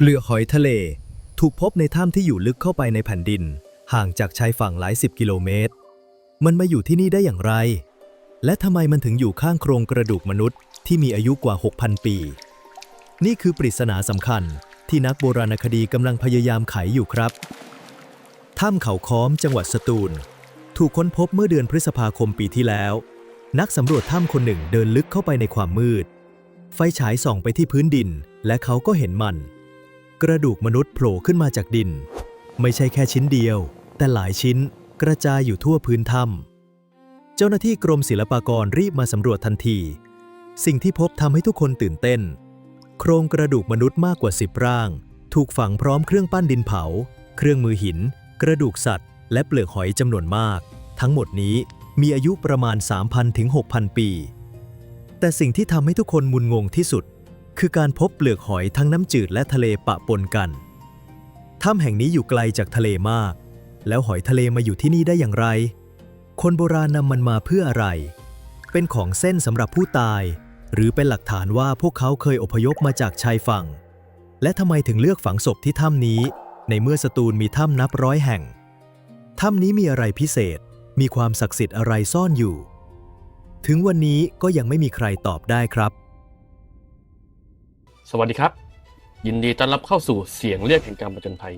เปลือกหอยทะเล ถูกพบในถ้ำที่อยู่ลึกเข้าไปในแผ่นดิน ห่างจากชายฝั่งหลายสิบกิโลเมตร มันมาอยู่ที่นี่ได้อย่างไร และทำไมมันถึงอยู่ข้างโครงกระดูกมนุษย์ที่มีอายุกว่า 6,000 ปี นี่คือปริศนาสำคัญที่นักโบราณคดีกำลังพยายามไขอยู่ครับ ถ้ำเขาค้อมจังหวัดสตูล ถูกค้นพบเมื่อเดือนพฤษภาคมปีที่แล้ว นักสำรวจถ้ำคนหนึ่งเดินลึกเข้าไปในความมืด ไฟฉายส่องไปที่พื้นดิน และเขาก็เห็นมัน กระดูกมนุษย์โผล่ขึ้นมาจากดิน ไม่ใช่แค่ชิ้นเดียว แต่หลายชิ้นกระจายอยู่ทั่วพื้นถ้ำเจ้าหน้าที่กรมศิลปากรรีบมาสำรวจทันที สิ่งที่พบทำให้ทุกคนตื่นเต้น โครงกระดูกมนุษย์มากกว่า10ร่าง ถูกฝังพร้อมเครื่องปั้นดินเผา เครื่องมือหิน กระดูกสัตว์ และเปลือกหอยจำนวนมาก ทั้งหมดนี้มีอายุประมาณ 3,000ถึง6,000 ปี แต่สิ่งที่ทำให้ทุกคนมุนงงที่สุด คือการพบเปลือกหอยทั้งน้ำจืดและทะเลปะปนกัน ถ้ำแห่งนี้อยู่ไกลจากทะเลมาก แล้วหอยทะเลมาอยู่ที่นี่ได้อย่างไร คนโบราณนำมันมาเพื่ออะไร เป็นของเส้นสำหรับผู้ตาย หรือเป็นหลักฐานว่าพวกเขาเคยอพยพมาจากชายฝั่ง และทำไมถึงเลือกฝังศพที่ถ้ำนี้ ในเมื่อสตูลมีถ้ำนับร้อยแห่ง ถ้ำนี้มีอะไรพิเศษ มีความศักดิ์สิทธิ์อะไรซ่อนอยู่ ถึงวันนี้ก็ยังไม่มีใครตอบได้ครับ สวัสดีครับ ยินดีต้อนรับเข้าสู่เสียงเรียกแห่งการประจนภัย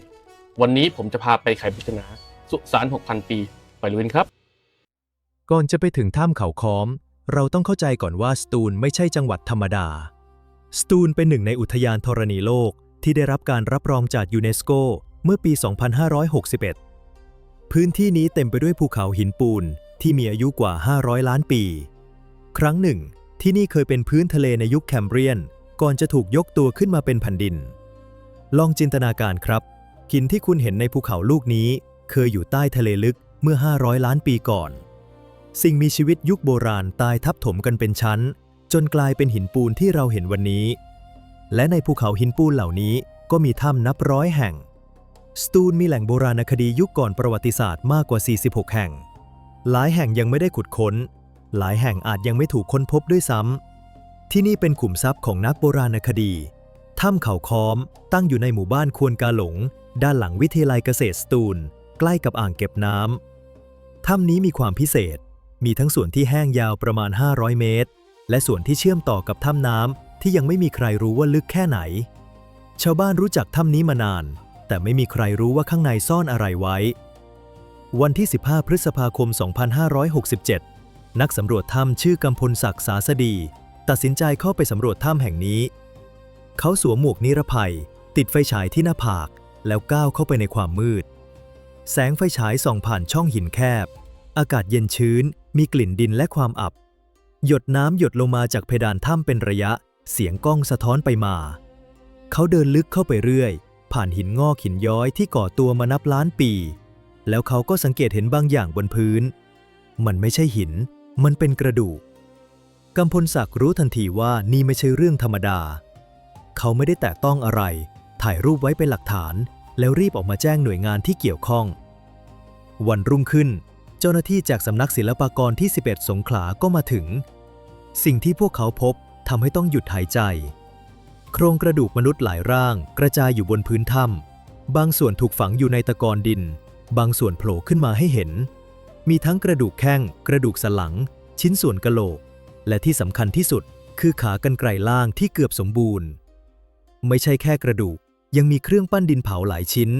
วันนี้ผมจะพาไปไขปริศนา สุสาน 6,000 ปี ไปลุยกันครับ ก่อนจะไปถึงถ้ำเขาค้อม เราต้องเข้าใจก่อนว่าสตูลไม่ใช่จังหวัดธรรมดา สตูลเป็นหนึ่งในอุทยานธรณีโลกที่ได้รับการรับรองจากยูเนสโกเมื่อปี 2561 พื้นที่นี้เต็มไปด้วยภูเขาหินปูนที่มีอายุกว่า 500 ล้านปี ครั้งหนึ่ง ที่นี่เคยเป็นพื้นทะเลในยุคแคมเบรียน ก่อนจะถูกยกตัวขึ้นมาเป็นแผ่นดิน ลองจินตนาการครับ หินที่คุณเห็นในภูเขาลูกนี้ เคยอยู่ใต้ทะเลลึกเมื่อ 500 ล้านปีก่อน สิ่งมีชีวิตยุคโบราณตายทับถมกันเป็นชั้น จนกลายเป็นหินปูนที่เราเห็นวันนี้ และในภูเขาหินปูนเหล่านี้ก็มีถ้ำนับร้อยแห่ง สตูลมีแหล่งโบราณคดียุคก่อนประวัติศาสตร์มากกว่า 46 แห่ง หลายแห่งยังไม่ได้ขุดค้น หลายแห่งอาจยังไม่ถูกค้นพบด้วยซ้ำ ที่นี่เป็นขุมทรัพย์ของนักโบราณคดี ถ้ำเขาค้อมตั้งอยู่ในหมู่บ้านควนกาหลง ด้านหลังวิทยาลัยเกษตรสตูล ใกล้กับอ่างเก็บน้ำ ถ้ำนี้มีความพิเศษ มีทั้งส่วนที่แห้งยาวประมาณ 500 เมตร และส่วนที่เชื่อมต่อกับถ้ำน้ำที่ยังไม่มีใครรู้ว่าลึกแค่ไหน ชาวบ้านรู้จักถ้ำนี้มานาน แต่ไม่มีใครรู้ว่าข้างในซ่อนอะไรไว้ วันที่ 15 พฤษภาคม 2567 นักสำรวจถ้ำชื่อกำพลศักดิ์สาสดี ตัดสินใจเข้าไปสำรวจถ้ำแห่งนี้ เขาสวมหมวกนิรภัย ติดไฟฉายที่หน้าผาก แล้วก้าวเข้าไปในความมืด แสงไฟฉายส่องผ่านช่องหินแคบ อากาศเย็นชื้น มีกลิ่นดินและความอับ หยดน้ำหยดลงมาจากเพดานถ้ำเป็นระยะ เสียงก้องสะท้อนไปมา เขาเดินลึกเข้าไปเรื่อย ผ่านหินงอกหินย้อยที่ก่อตัวมานับล้านปี แล้วเขาก็สังเกตเห็นบางอย่างบนพื้น มันไม่ใช่หิน มันเป็นกระดูก กำพลศักดิ์รู้ทันทีว่านี่ไม่ใช่เรื่องธรรมดา เขาไม่ได้แตะต้องอะไร ถ่ายรูปไว้เป็นหลักฐาน แล้วรีบออกมาแจ้งหน่วยงานที่เกี่ยวข้อง วันรุ่งขึ้น เจ้าหน้าที่จากสำนักศิลปากรที่ 11 สงขลาก็มาถึง สิ่งที่พวกเขาพบทำให้ต้องหยุดหายใจ โครงกระดูกมนุษย์หลายร่าง กระจายอยู่บนพื้นถ้ำบางส่วนถูกฝังอยู่ในตะกอนดิน บางส่วนโผล่ขึ้นมาให้เห็น มีทั้งกระดูกแข้ง กระดูกสันหลัง ชิ้นส่วนกะโหลก และที่สำคัญที่สุดคือขากรรไกรล่างที่เกือบสมบูรณ์ ไม่ใช่แค่กระดูก ยังมีเครื่องปั้นดินเผาหลายชิ้น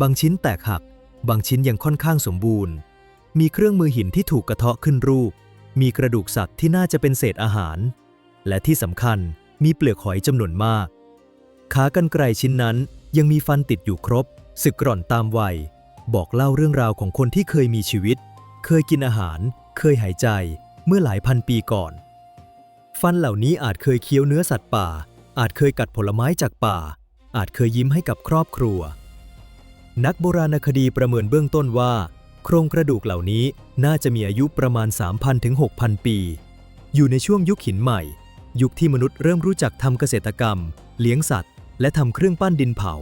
บางชิ้นแตกหัก บางชิ้นยังค่อนข้างสมบูรณ์ มีเครื่องมือหินที่ถูกกระเทาะขึ้นรูป มีกระดูกสัตว์ที่น่าจะเป็นเศษอาหาร และที่สำคัญมีเปลือกหอยจำนวนมาก ขากรรไกรชิ้นนั้นยังมีฟันติดอยู่ครบ สึกกร่อนตามวัย บอกเล่าเรื่องราวของคนที่เคยมีชีวิต เคยกินอาหาร เคยหายใจ เมื่อหลายพันปีก่อน ฟันเหล่านี้อาจเคยเคี้ยวเนื้อสัตว์ป่า อาจเคยกัดผลไม้จากป่า อาจเคยยิ้มให้กับครอบครัว นักโบราณคดีประเมินเบื้องต้นว่า โครงกระดูกเหล่านี้น่าจะมีอายุประมาณ 3,000 ถึง 6,000 ปี อยู่ในช่วงยุคหินใหม่ ยุคที่มนุษย์เริ่มรู้จักทำเกษตรกรรม เลี้ยงสัตว์ และทำเครื่องปั้นดินเผา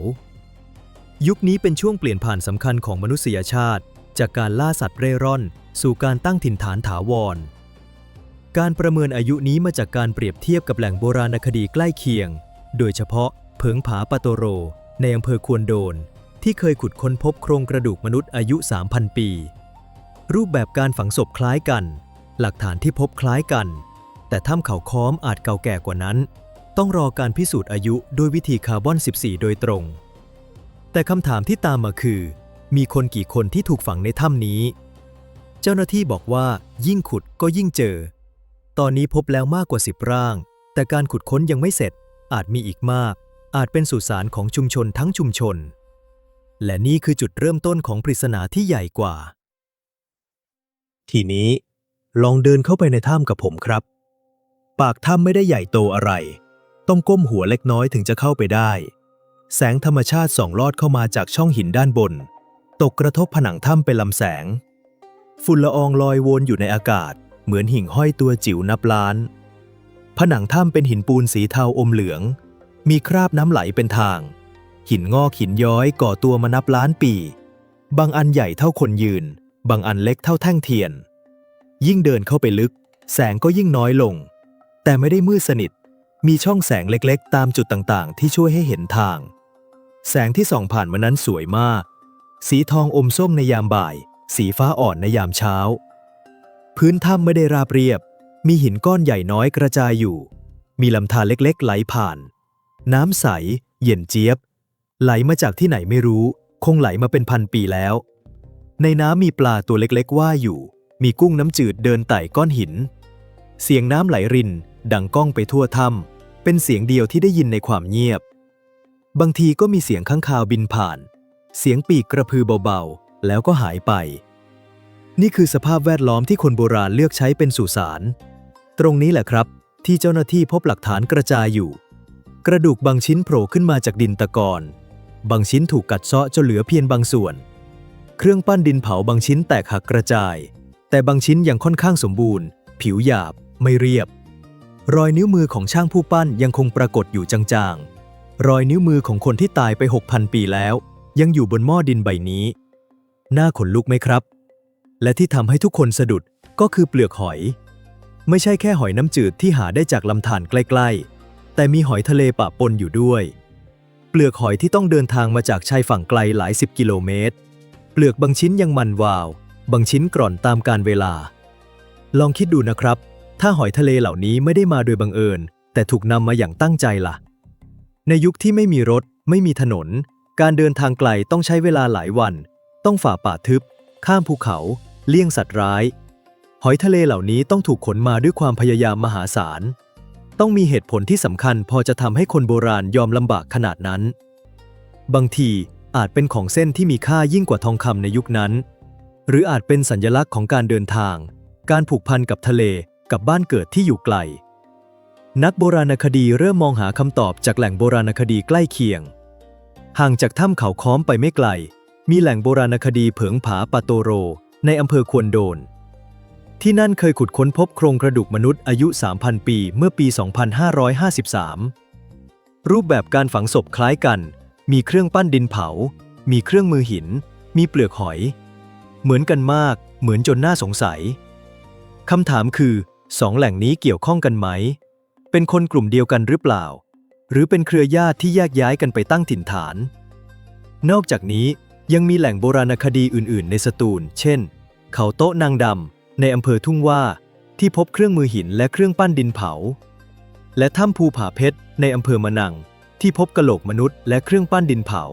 ยุคนี้เป็นช่วงเปลี่ยนผ่านสำคัญของมนุษยชาติ จากการล่าสัตว์เร่ร่อน สู่การตั้งถิ่นฐานถาวร การประเมินอายุนี้มาจากการเปรียบเทียบกับแหล่งโบราณคดีใกล้เคียง โดยเฉพาะเผิงผาปะโตโร ในอำเภอควนโดน ที่เคยขุดค้นพบโครงกระดูกมนุษย์อายุ 3,000 ปี รูปแบบการฝังศพคล้ายกัน หลักฐานที่พบคล้ายกัน แต่ถ้ำเขาค้อมอาจเก่าแก่กว่านั้น ต้องรอการพิสูจน์อายุด้วยวิธีคาร์บอน 14 โดยตรง แต่คำถามที่ตามมาคือ มีคนกี่คนที่ถูกฝังในถ้ำนี้ เจ้าหน้าที่บอกว่ายิ่งขุดก็ยิ่งเจอ ตอนนี้พบแล้วมากกว่า 10 ร่าง แต่การขุดค้นยังไม่เสร็จ อาจมีอีกมาก อาจเป็นสุสานของชุมชนทั้งชุมชน และนี่คือจุดเริ่มต้นของปริศนาที่ใหญ่กว่า ทีนี้ ลองเดินเข้าไปในถ้ำกับผมครับ ปากถ้ำไม่ได้ใหญ่โตอะไร ต้องก้มหัวเล็กน้อยถึงจะเข้าไปได้ แสงธรรมชาติส่องลอดเข้ามาจากช่องหินด้านบน ตกกระทบผนังถ้ำเป็นลำแสง ฝุ่นละอองลอยวนอยู่ในอากาศ เหมือนหิ่งห้อยตัวจิ๋วนับล้าน ผนังถ้ำเป็นหินปูนสีเทาอมเหลือง มีคราบน้ำไหลเป็นทาง หินงอกหินย้อยก่อตัวมานับล้านปี บางอันใหญ่เท่าคนยืน บางอันเล็กเท่าแท่งเทียน ยิ่งเดินเข้าไปลึก แสงก็ยิ่งน้อยลง แต่ไม่ได้มืดสนิท มีช่องแสงเล็กๆ ตามจุดต่างๆ ที่ช่วยให้เห็นทาง แสงที่ส่องผ่านมานั้นสวยมาก สีทองอมส้มในยามบ่าย สีฟ้าอ่อนในยามเช้า พื้นถ้ำไม่ได้ราบเรียบ มีหินก้อนใหญ่น้อยกระจายอยู่ มีลำธารเล็กๆ ไหลผ่าน น้ำใส เย็นเจี๊ยบ ไหลมาจากที่ไหนไม่รู้ คงไหลมาเป็นพันปีแล้ว ในน้ำมีปลาตัวเล็กๆ ว่ายอยู่ มีกุ้งน้ำจืดเดินไต่ก้อนหิน เสียงน้ำไหลริน ดังก้องไปทั่วถ้ำเป็นเสียงเดียวที่ได้ยินในความเงียบ บางทีก็มีเสียงข้างคาวบินผ่าน เสียงปีกกระพือเบาๆ แล้วก็หายไป นี่คือสภาพแวดล้อมที่คนโบราณเลือกใช้เป็นสุสาน ตรงนี้แหละครับ ที่เจ้าหน้าที่พบหลักฐานกระจายอยู่ กระดูกบางชิ้นโผล่ขึ้นมาจากดินตะกอนบางชิ้นถูกกัดเซาะจนเหลือเพียงบางส่วน เครื่องปั้นดินเผาบางชิ้นแตกหักกระจาย แต่บางชิ้นยังค่อนข้างสมบูรณ์ ผิวหยาบ ไม่เรียบ รอยนิ้วมือของช่างผู้ปั้นยังคงปรากฏอยู่จางๆ รอยนิ้วมือของคนที่ตายไป 6,000 ปีแล้ว ยังอยู่บนหม้อดินใบนี้ น่าขนลุกไหมครับ และที่ทำให้ทุกคนสะดุดก็คือเปลือกหอย ไม่ใช่แค่หอยน้ำจืดที่หาได้จากลำธารใกล้ๆ แต่มีหอยทะเลปะปนอยู่ด้วย เปลือกหอยที่ต้องเดินทางมาจากชายฝั่งไกลหลายสิบกิโลเมตร เปลือกบางชิ้นยังมันวาว บางชิ้นกร่อนตามการเวลา ลองคิดดูนะครับ ถ้าหอยทะเลเหล่านี้ไม่ได้มาโดยบังเอิญ แต่ถูกนำมาอย่างตั้งใจล่ะ ในยุคที่ไม่มีรถ ไม่มีถนน การเดินทางไกลต้องใช้เวลาหลายวัน ต้องฝ่าป่าทึบ ข้ามภูเขา เลี่ยงสัตว์ร้าย หอยทะเลเหล่านี้ต้องถูกขนมาด้วยความพยายามมหาศาล ต้องมีเหตุผลที่สำคัญพอจะทำให้คนโบราณยอมลำบากขนาดนั้น บางทีอาจเป็นของเส้นที่มีค่ายิ่งกว่าทองคำในยุคนั้น หรืออาจเป็นสัญลักษณ์ของการเดินทาง การผูกพันกับทะเลกับบ้านเกิดที่อยู่ไกล นักโบราณคดีเริ่มมองหาคำตอบจากแหล่งโบราณคดีใกล้เคียง ห่างจากถ้ำเขาค้อมไปไม่ไกล มีแหล่งโบราณคดีเผิงผาปาโตโร ในอำเภอควนโดน ที่นั่นเคยขุดค้นพบโครงกระดูกมนุษย์อายุ 3,000 ปีเมื่อปี 2553 รูปแบบการฝังศพคล้ายกัน มีเครื่องปั้นดินเผา มีเครื่องมือหิน มีเปลือกหอย เหมือนกันมาก เหมือนจนน่าสงสัยคำถามคือสองแหล่งนี้เกี่ยวข้องกันไหม เป็นคนกลุ่มเดียวกันหรือเปล่า หรือเป็นเครือญาติที่แยกย้ายกันไปตั้งถิ่นฐาน นอกจากนี้ยังมีแหล่งโบราณคดีอื่น ๆ ในสตูล เช่น เขาโต๊ะนางดำในอำเภอทุ่งว่าที่พบเครื่องมือหินและเครื่องปั้นดินเผา และถ้ำภูผาเพชรในอำเภอมะนัง ที่พบกะโหลกมนุษย์และเครื่องปั้นดินเผา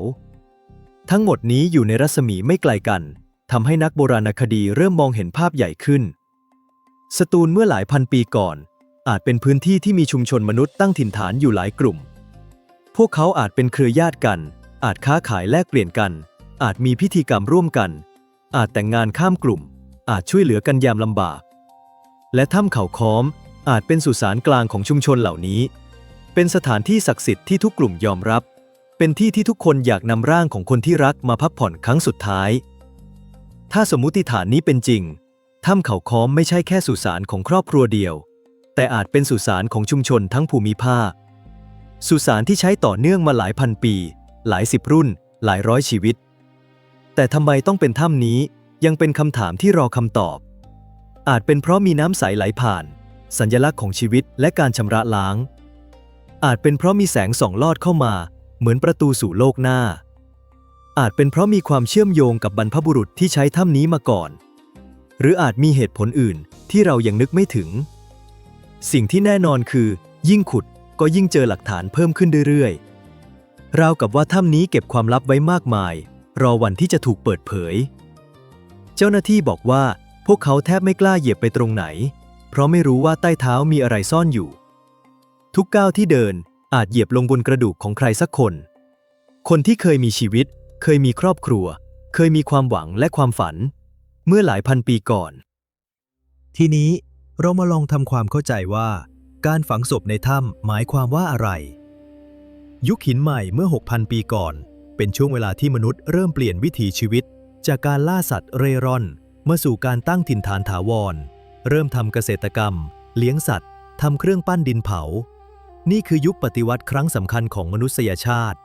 ทั้งหมดนี้อยู่ในรัศมีไม่ไกลกันทำให้นักโบราณคดีเริ่มมองเห็นภาพใหญ่ขึ้น สตูลเมื่อหลายพันปีก่อน อาจเป็นพื้นที่ที่มีชุมชนมนุษย์ตั้งถิ่นฐานอยู่หลายกลุ่ม พวกเขาอาจเป็นเครือญาติกัน อาจค้าขายแลกเปลี่ยนกัน อาจมีพิธีกรรมร่วมกัน อาจแต่งงานข้ามกลุ่ม อาจช่วยเหลือกันยามลำบาก และถ้ำเขาค้อมอาจเป็นสุสานกลางของชุมชนเหล่านี้ เป็นสถานที่ศักดิ์สิทธิ์ที่ทุกกลุ่มยอมรับ เป็นที่ที่ทุกคนอยากนำร่างของคนที่รักมาพักผ่อนครั้งสุดท้าย ถ้าสมมุติฐานนี้เป็นจริง ถ้ำเขาค้อมไม่ใช่แค่สุสานของครอบครัวเดียว แต่อาจเป็นสุสานของชุมชนทั้งภูมิภาค สุสานที่ใช้ต่อเนื่องมาหลายพันปี หลายสิบรุ่น หลายร้อยชีวิต แต่ทำไมต้องเป็นถ้ำนี้ยังเป็นคำถามที่รอคำตอบ อาจเป็นเพราะมีน้ำใสไหลผ่าน สัญลักษณ์ของชีวิตและการชำระล้าง อาจเป็นเพราะมีแสงส่องลอดเข้ามา เหมือนประตูสู่โลกหน้า อาจเป็นเพราะมีความเชื่อมโยงกับบรรพบุรุษที่ใช้ถ้ำนี้มาก่อน หรืออาจมีเหตุผลอื่นที่เรายังนึกไม่ถึง สิ่งที่แน่นอนคือ ยิ่งขุดก็ยิ่งเจอหลักฐานเพิ่มขึ้นเรื่อยๆราวกับว่าถ้ำนี้เก็บความลับไว้มากมาย รอวันที่จะถูกเปิดเผย เจ้าหน้าที่บอกว่าพวกเขาแทบไม่กล้าเหยียบไปตรงไหน เพราะไม่รู้ว่าใต้เท้ามีอะไรซ่อนอยู่ ทุกก้าวที่เดินอาจเหยียบลงบนกระดูกของใครสักคน คนที่เคยมีชีวิต เคยมีครอบครัว เคยมีความหวังและความฝัน เมื่อหลายพันปีก่อน ทีนี้เรามาลองทำความเข้าใจว่า การฝังศพในถ้ำหมายความว่าอะไร ยุคหินใหม่เมื่อ 6,000 ปีก่อน เป็นช่วงเวลาที่มนุษย์เริ่มเปลี่ยนวิถีชีวิต จากการล่าสัตว์เร่ร่อนมาสู่การตั้งถิ่นฐานถาวร เริ่มทำเกษตรกรรม เลี้ยงสัตว์ทำเครื่องปั้นดินเผา นี่คือยุคปฏิวัติครั้งสำคัญของมนุษยชาติ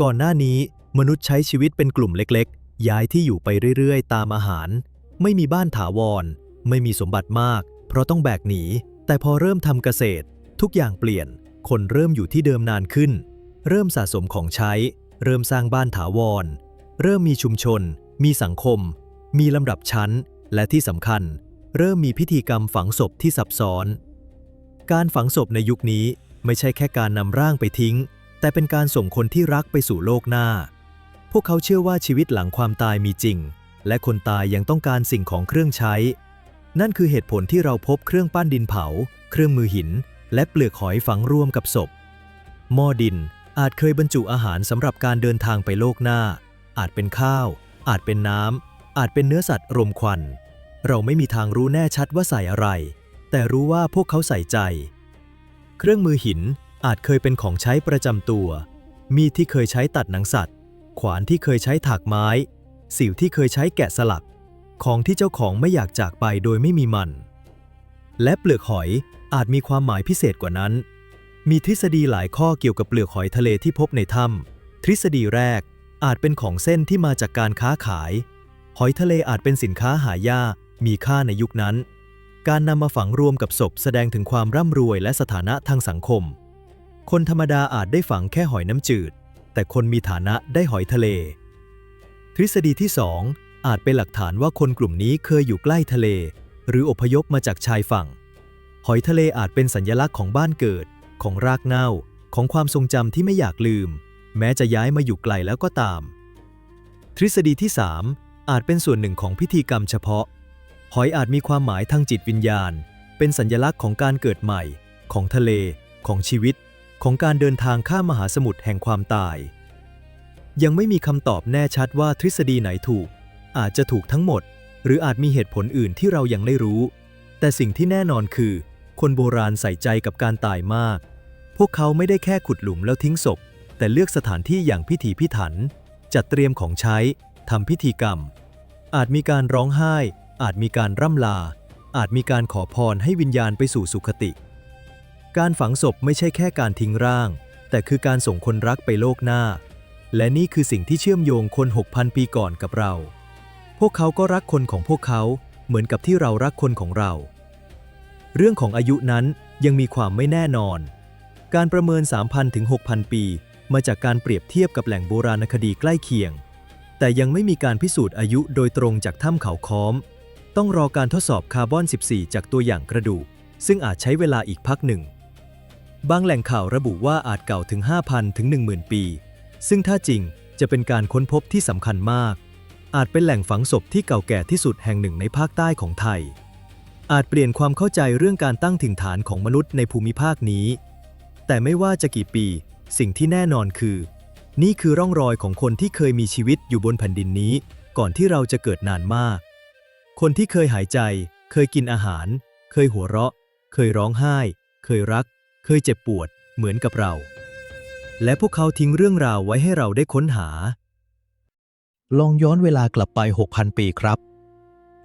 ก่อนหน้านี้มนุษย์ใช้ชีวิตเป็นกลุ่มเล็กๆ ย้ายที่อยู่ไปเรื่อยๆ ตามอาหาร ไม่มีบ้านถาวร ไม่มีสมบัติมาก เพราะต้องแบกหนี แต่พอเริ่มทำเกษตร ทุกอย่างเปลี่ยน คนเริ่มอยู่ที่เดิมนานขึ้น เริ่มสะสมของใช้ เริ่มสร้างบ้านถาวร เริ่มมีชุมชน มีสังคม มีลำดับชั้น และที่สำคัญ เริ่มมีพิธีกรรมฝังศพที่ซับซ้อน การฝังศพในยุคนี้ไม่ใช่แค่การนำร่างไปทิ้ง แต่เป็นการส่งคนที่รักไปสู่โลกหน้า พวกเขาเชื่อว่าชีวิตหลังความตายมีจริง และคนตายยังต้องการสิ่งของเครื่องใช้ นั่นคือเหตุผลที่เราพบเครื่องปั้นดินเผา เครื่องมือหิน และเปลือกหอยฝังรวมกับศพหม้อดิน อาจเคยบรรจุอาหารสำหรับการเดินทางไปโลกหน้า อาจเป็นข้าว อาจเป็นน้ำ อาจเป็นเนื้อสัตว์รมควัน เราไม่มีทางรู้แน่ชัดว่าใส่อะไร แต่รู้ว่าพวกเขาใส่ใจ เครื่องมือหินอาจเคยเป็นของใช้ประจำตัว มีดที่เคยใช้ตัดหนังสัตว์ ขวานที่เคยใช้ถากไม้ สิวที่เคยใช้แกะสลัก ของที่เจ้าของไม่อยากจากไปโดยไม่มีมัน และเปลือกหอยอาจมีความหมายพิเศษกว่านั้น มีทฤษฎีหลายข้อเกี่ยวกับเปลือกหอยทะเลที่พบในถ้ำทฤษฎีแรกอาจเป็นของเส้นที่มาจากการค้าขาย หอยทะเลอาจเป็นสินค้าหายากมีค่าในยุคนั้น การนำมาฝังรวมกับศพแสดงถึงความร่ำรวยและสถานะทางสังคม คนธรรมดาอาจได้ฝังแค่หอยน้ำจืด แต่คนมีฐานะได้หอยทะเล ทฤษฎีที่ 2 อาจเป็นหลักฐานว่าคนกลุ่มนี้เคยอยู่ใกล้ทะเล หรืออพยพมาจากชายฝั่ง หอยทะเลอาจเป็นสัญลักษณ์ของบ้านเกิด ของรากเหง้าของความทรงจำที่ไม่อยากลืม แม้จะย้ายมาอยู่ไกลแล้วก็ตาม ทฤษฎีที่ 3 อาจเป็นส่วนหนึ่งของพิธีกรรมเฉพาะ หอยอาจมีความหมายทางจิตวิญญาณ เป็นสัญลักษณ์ของการเกิดใหม่ ของทะเล ของชีวิต ของการเดินทางข้ามมหาสมุทรแห่งความตาย ยังไม่มีคำตอบแน่ชัดว่าทฤษฎีไหนถูก อาจจะถูกทั้งหมด หรืออาจมีเหตุผลอื่นที่เรายังไม่รู้ แต่สิ่งที่แน่นอนคือ คนโบราณใส่ใจกับการตายมาก พวกเขาไม่ได้แค่ขุดหลุมแล้วทิ้งศพ แต่เลือกสถานที่อย่างพิถีพิถัน จัดเตรียมของใช้ทำพิธีกรรม อาจมีการร้องไห้ อาจมีการร่ำลา อาจมีการขอพรให้วิญญาณไปสู่สุคติ การฝังศพไม่ใช่แค่การทิ้งร่าง แต่คือการส่งคนรักไปโลกหน้า และนี่คือสิ่งที่เชื่อมโยงคน 6,000 ปีก่อนกับเรา พวกเขาก็รักคนของพวกเขาเหมือนกับที่เรารักคนของเรา เรื่องของอายุนั้นยังมีความไม่แน่นอน การประเมิน 3,000 ถึง 6,000 ปี มาจากการเปรียบเทียบกับแหล่งโบราณคดีใกล้เคียง แต่ยังไม่มีการพิสูจน์อายุโดยตรงจากถ้ำเขาค้อม ต้องรอการทดสอบคาร์บอน 14 จากตัวอย่างกระดูก ซึ่งอาจใช้เวลาอีกพักหนึ่ง บางแหล่งข่าวระบุว่าอาจเก่าถึง 5,000 ถึง 10,000 ปี ซึ่งถ้าจริงจะเป็นการค้นพบที่สำคัญมาก อาจเป็นแหล่งฝังศพที่เก่าแก่ที่สุดแห่งหนึ่งในภาคใต้ของไทย อาจเปลี่ยนความเข้าใจเรื่องการตั้งถิ่นฐานของมนุษย์ในภูมิภาคนี้ แต่ไม่ว่าจะกี่ปี สิ่งที่แน่นอนคือ นี่คือร่องรอยของคนที่เคยมีชีวิตอยู่บนแผ่นดินนี้ ก่อนที่เราจะเกิดนานมาก คนที่เคยหายใจ เคยกินอาหาร เคยหัวเราะ เคยร้องไห้ เคยรัก เคยเจ็บปวด เหมือนกับเรา และพวกเขาทิ้งเรื่องราวไว้ให้เราได้ค้นหา ลองย้อนเวลากลับไป 6,000 ปีครับ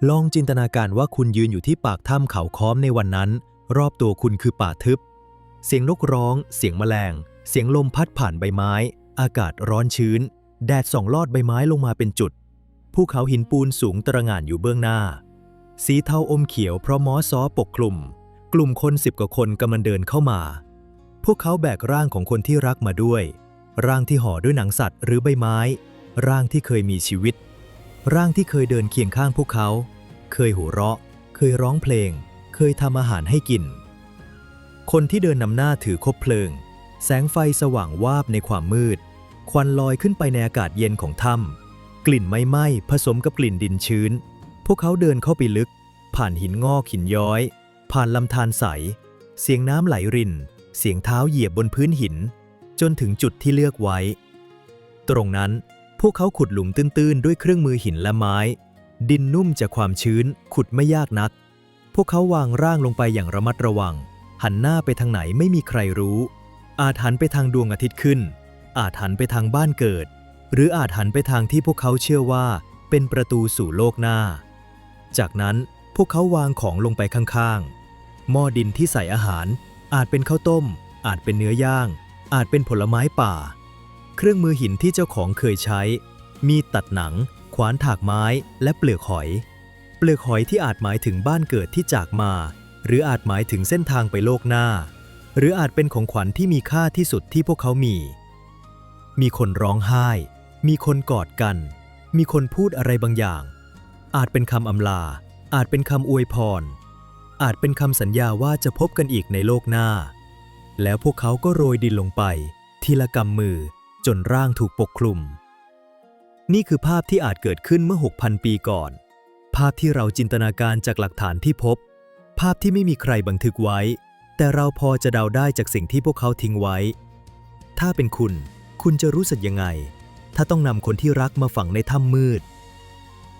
ลองจินตนาการว่าคุณยืนอยู่ที่ปากถ้ำเขาค้อมในวันนั้น รอบตัวคุณคือป่าทึบ เสียงนกร้อง เสียงแมลง เสียงลมพัดผ่านใบไม้ อากาศร้อนชื้น แดดส่องลอดใบไม้ลงมาเป็นจุด ภูเขาหินปูนสูงตระหง่านอยู่เบื้องหน้า สีเทาอมเขียวเพราะมอสซอปกคลุม กลุ่มคนสิบกว่าคนกำลังเดินเข้ามา พวกเขาแบกร่างของคนที่รักมาด้วย ร่างที่ห่อด้วยหนังสัตว์หรือใบไม้ ร่างที่เคยมีชีวิต ร่างที่เคยเดินเคียงข้างพวกเขา เคยหัวเราะ เคยร้องเพลง เคยทำอาหารให้กิน คนที่เดินนำหน้าถือคบเพลิง แสงไฟสว่างวาบในความมืด ควันลอยขึ้นไปในอากาศเย็นของถ้ำกลิ่นไม้ไหม้ผสมกับกลิ่นดินชื้น พวกเขาเดินเข้าไปลึก ผ่านหินงอกหินย้อย ผ่านลำธารใส เสียงน้ำไหลริน เสียงเท้าเหยียบบนพื้นหิน จนถึงจุดที่เลือกไว้ ตรงนั้นพวกเขาขุดหลุมตื้นๆ ด้วยเครื่องมือหินและไม้ ดินนุ่มจากความชื้นขุดไม่ยากนัก พวกเขาวางร่างลงไปอย่างระมัดระวัง หันหน้าไปทางไหนไม่มีใครรู้ อาจหันไปทางดวงอาทิตย์ขึ้น อาจหันไปทางบ้านเกิด หรืออาจหันไปทางที่พวกเขาเชื่อว่า เป็นประตูสู่โลกหน้า จากนั้นพวกเขาวางของลงไปข้างๆ หม้อดินที่ใส่อาหาร อาจเป็นข้าวต้ม อาจเป็นเนื้อย่าง อาจเป็นผลไม้ป่า เครื่องมือหินที่เจ้าของเคยใช้ มีตัดหนัง ขวานถากไม้ และเปลือกหอย เปลือกหอยที่อาจหมายถึงบ้านเกิดที่จากมา หรืออาจหมายถึงเส้นทางไปโลกหน้า หรืออาจเป็นของขวัญที่มีค่าที่สุดที่พวกเขามี มีคนร้องไห้ มีคนกอดกัน มีคนพูดอะไรบางอย่าง อาจเป็นคำอำลา อาจเป็นคำอวยพร อาจเป็นคำสัญญาว่าจะพบกันอีกในโลกหน้า แล้วพวกเขาก็โรยดินลงไป ทีละกำมือจนร่างถูกปกคลุม นี่คือภาพที่อาจเกิดขึ้นเมื่อ 6,000 ปีก่อน ภาพที่เราจินตนาการจากหลักฐานที่พบ ภาพที่ไม่มีใครบันทึกไว้ แต่เราพอจะเดาได้จากสิ่งที่พวกเขาทิ้งไว้ ถ้าเป็นคุณ คุณจะรู้สึกยังไง ถ้าต้องนำคนที่รักมาฝังในถ้ำมืด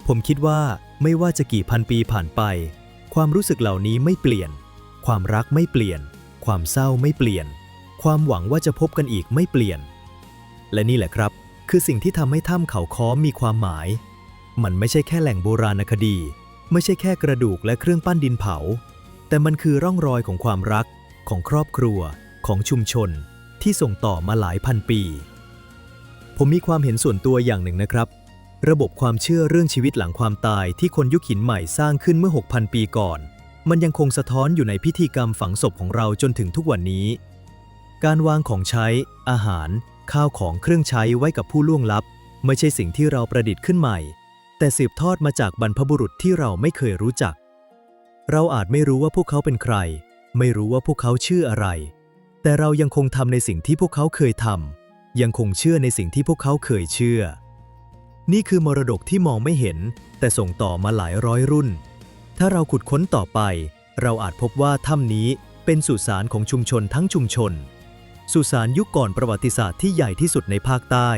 ผมคิดว่าไม่ว่าจะกี่พันปีผ่านไป ความรู้สึกเหล่านี้ไม่เปลี่ยน ความรักไม่เปลี่ยน ความเศร้าไม่เปลี่ยน ความหวังว่าจะพบกันอีกไม่เปลี่ยน และนี่แหละครับ คือสิ่งที่ทำให้ถ้ำเขาค้อมมีความหมาย มันไม่ใช่แค่แหล่งโบราณคดี ไม่ใช่แค่กระดูกและเครื่องปั้นดินเผา แต่มันคือร่องรอยของความรัก ของครอบครัว ของชุมชน ที่ส่งต่อมาหลายพันปี ผมมีความเห็นส่วนตัวอย่างหนึ่งนะครับ ระบบความเชื่อเรื่องชีวิตหลังความตายที่คนยุคหินใหม่สร้างขึ้นเมื่อ 6,000 ปีก่อน มันยังคงสะท้อนอยู่ในพิธีกรรมฝังศพของเราจนถึงทุกวันนี้ การวางของใช้ อาหาร ข้าวของเครื่องใช้ไว้กับผู้ล่วงลับ ไม่ใช่สิ่งที่เราประดิษฐ์ขึ้นใหม่ แต่สืบทอดมาจากบรรพบุรุษที่เราไม่เคยรู้จัก เราอาจไม่รู้ว่าพวกเขาเป็นใคร ไม่รู้ว่าพวกเขาชื่ออะไร แต่เรายังคงทำในสิ่งที่พวกเขาเคยทำยังคงเชื่อในสิ่งที่พวกเขาเคยเชื่อ นี่คือมรดกที่มองไม่เห็น แต่ส่งต่อมาหลายร้อยรุ่น ถ้าเราขุดค้นต่อไป เราอาจพบว่าถ้ำนี้เป็นสุสานของชุมชนทั้งชุมชน สุสานยุคก่อนประวัติศาสตร์ที่ใหญ่ที่สุดในภาคใต้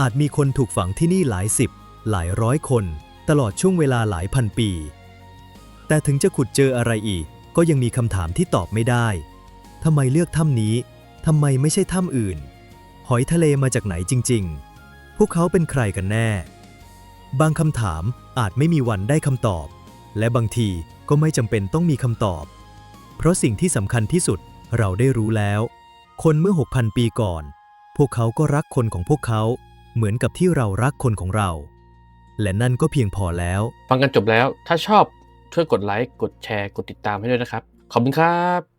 อาจมีคนถูกฝังที่นี่หลายสิบ หลายร้อยคน ตลอดช่วงเวลาหลายพันปี แต่ถึงจะขุดเจออะไรอีก ก็ยังมีคำถามที่ตอบไม่ได้ทำไมเลือกถ้ำนี้ทำไมไม่ใช่ถ้ำอื่น หอยทะเลมาจากไหนจริง ๆ พวกเขาเป็นใครกันแน่ บางคำถามอาจไม่มีวันได้คำตอบ และบางทีก็ไม่จำเป็นต้องมีคำตอบ เพราะสิ่งที่สำคัญที่สุดเราได้รู้แล้ว คนเมื่อ 6,000 ปีก่อน พวกเขาก็รักคนของพวกเขา เหมือนกับที่เรารักคนของเรา และนั่นก็เพียงพอแล้ว ฟังกันจบแล้ว ถ้าชอบ ช่วยกดไลค์กดแชร์กดติดตามให้ด้วยนะครับ ขอบคุณครับ